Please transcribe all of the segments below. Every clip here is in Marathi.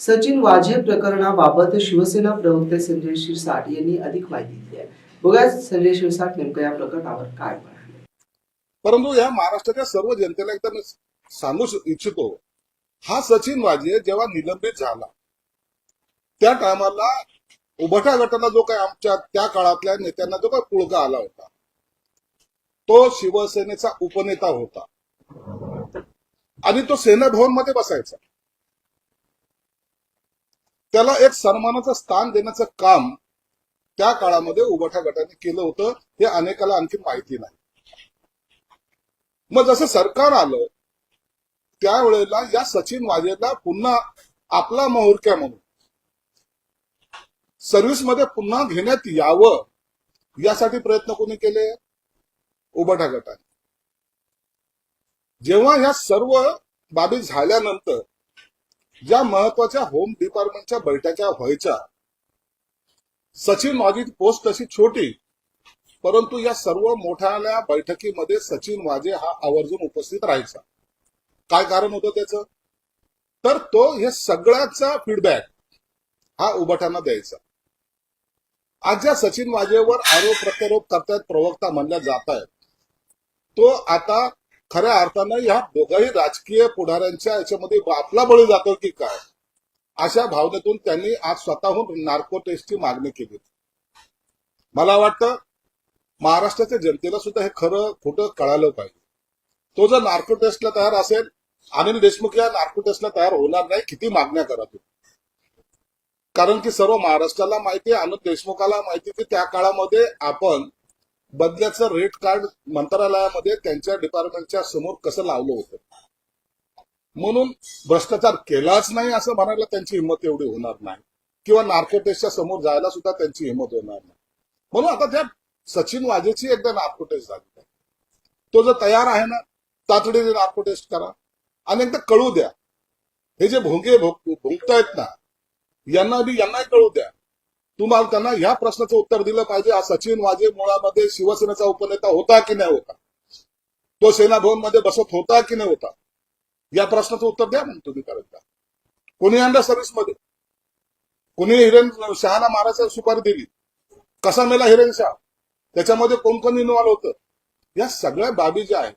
सचिन वाझे प्रकरणाबाबत शिवसेना प्रवक्ते संजय शिरसाट यांनी अधिक माहिती दिली आहे. बघा संजय शिरसाट नेमकं या प्रकरणावर काय म्हणाले. परंतु या महाराष्ट्राच्या सर्व जनतेला एकदा मी सांगू इच्छितो हा सचिन वाजे जेव्हा निलंबित झाला त्या टायमाला उभटा गटाला जो काही आमच्या त्या काळातल्या नेत्यांना जो काही पुळका आला होता तो शिवसेनेचा उपनेता होता. आणि तो सेना भवनमध्ये बसायचा. त्याला एक सन्मानाचं स्थान देण्याचं काम त्या काळामध्ये उभटा गटाने केलं होतं हे अनेकाला आणखी माहिती नाही. मग जसं सरकार आलं त्यावेळेला या सचिन वाजेला पुन्हा आपला मोहरक्या म्हणून सर्व्हिसमध्ये पुन्हा घेण्यात यावं यासाठी प्रयत्न कोणी केले? उभटा गटाने. जेव्हा ह्या सर्व बाबी झाल्यानंतर ज्या महत्त्वाच्या होम डिपार्टमेंटच्या बैठका व्हायच्या सचिन वाजेची पोस्ट तशी छोटी परंतु या सर्व मोठ्या बैठकीमध्ये सचिन वाजे हा आवर्जून उपस्थित राहायचा. काय कारण होतं त्याचं? तर तो हे सगळ्याचा फीडबॅक हा उभटांना द्यायचा. आज ज्या सचिन वाजेवर आरोप प्रत्यारोप करतायत प्रवक्ता म्हणल्या जात आहेत तो आता खऱ्या अर्थानं या दोघाही राजकीय पुढाऱ्यांच्या याच्यामध्ये आपला बळी जातो की काय? अशा भावनेतून त्यांनी आज स्वतःहून नार्को टेस्टची मागणी केली. मला वाटतं महाराष्ट्राच्या जनतेला सुद्धा हे खरं खोटं कळालं पाहिजे. तो जर नार्को टेस्टला तयार असेल अनिल देशमुख या नार्को टेस्टला तयार होणार नाही किती मागण्या करत कारण की सर्व महाराष्ट्राला माहिती आहे अनिल देशमुखाला माहिती की त्या काळामध्ये आपण बदल्याचं रेट कार्ड मंत्रालयामध्ये त्यांच्या डिपार्टमेंटच्या समोर कसं लावलं होतं? म्हणून भ्रष्टाचार केलाच नाही असं म्हणायला त्यांची हिंमत एवढी होणार नाही. किंवा नार्कोटेस्टच्या समोर जायला सुद्धा त्यांची हिंमत होणार नाही. म्हणून आता त्या सचिन वाजेची एकदा नार्कोटेस्ट झाली. तो जर तयार आहे ना तातडीने नार्कोटेस्ट करा. आणि एकदा कळू द्या. हे जे भोंगे भुंकतायत ना यांना बी यांनाही कळू द्या. तुम्हाला त्यांना ह्या प्रश्नाचं उत्तर दिलं पाहिजे. हा सचिन वाजे मुळामध्ये शिवसेनेचा उपनेता होता की नाही होता? तो सेना भवनमध्ये बसत होता की नाही होता? या प्रश्नाचं उत्तर द्या म्हणून तुम्ही करत कोणी आणलं सर्व्हिसमध्ये कोणी हिरेन शहाना मारायला सुपारी दिली? कसा मेला हिरेन शाह? त्याच्यामध्ये कोण कोण होतं? या सगळ्या बाबी ज्या आहेत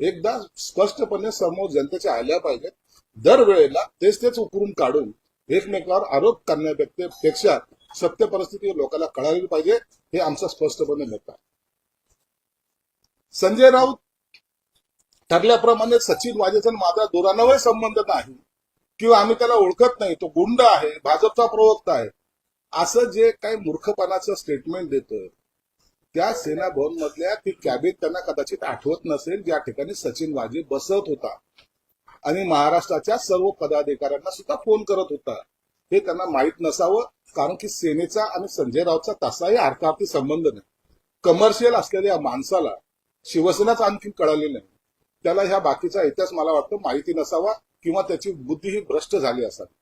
एकदा स्पष्टपणे समोर जनतेच्या आल्या पाहिजेत. दरवेळेला तेच तेच उकरून काढून एकमेकावर आरोप करण्यापेक्षा सत्य परिस्थिती लोकांना कळाली पाहिजे हे आमचं स्पष्टपणे मत आहे. संजय राऊत ठरल्याप्रमाणे सचिन वाजेचा माझा दुरानवय संबंध नाही किंवा आम्ही त्याला ओळखत नाही तो गुंड आहे भाजपचा प्रवक्ता आहे असं जे काही मूर्खपणाचं स्टेटमेंट देतं त्या सेना भवन मधल्या ती कॅबिन त्यांना कदाचित आठवत नसेल ज्या ठिकाणी सचिन वाजे बसत होता. आणि महाराष्ट्राच्या सर्व पदाधिकाऱ्यांना सुद्धा फोन करत होता. हे त्यांना माहीत नसावं कारण की सेनेचा आणि संजय राऊतचा तसाही अर्थार्थी संबंध नाही. कमर्शियल असलेल्या माणसाला शिवसेनाच आणखी कळाली नाही. त्याला ह्या बाकीचा इतिहास मला वाटतं माहिती नसावा किंवा त्याची बुद्धी ही भ्रष्ट झाली असावी.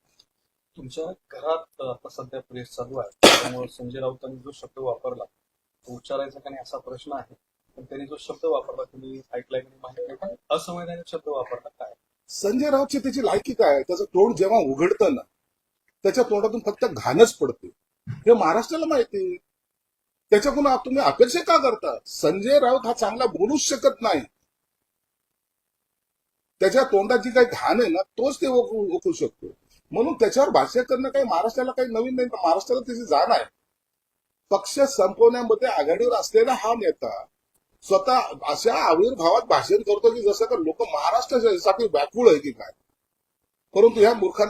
तुमच्या घरात आता सध्या प्रेस चालू आहे. त्यामुळे संजय राऊतांनी जो शब्द वापरला तो उच्चारायचा का नाही असा प्रश्न आहे. पण त्यांनी जो शब्द वापरला तुम्ही ऐकलाय की माहिती असंवैधानिक शब्द वापरला काय? संजय राऊतची त्याची लायकी काय? त्याचं तोंड जेव्हा उघडतं ना त्याच्या तोंडातून फक्त घाणच पडते हे महाराष्ट्राला माहिती आहे. त्याच्याकडून तुम्ही अपेक्षा का करता? संजय राऊत हा चांगला बोलूच शकत नाही. त्याच्या तोंडात जी काही घाण आहे ना तोच ते ओकू ओकू शकतो. म्हणून त्याच्यावर भाष्य करणं काही महाराष्ट्राला काही नवीन नाही महाराष्ट्राला त्याची जाण आहे. पक्ष संपवण्यामध्ये आघाडीवर असलेला हा नेता स्वतः अशा आविर्भावात भाषण करतो की जसं का लोक महाराष्ट्रासाठी व्याकुळ आहे की काय? परंतु ह्या मूर्खांना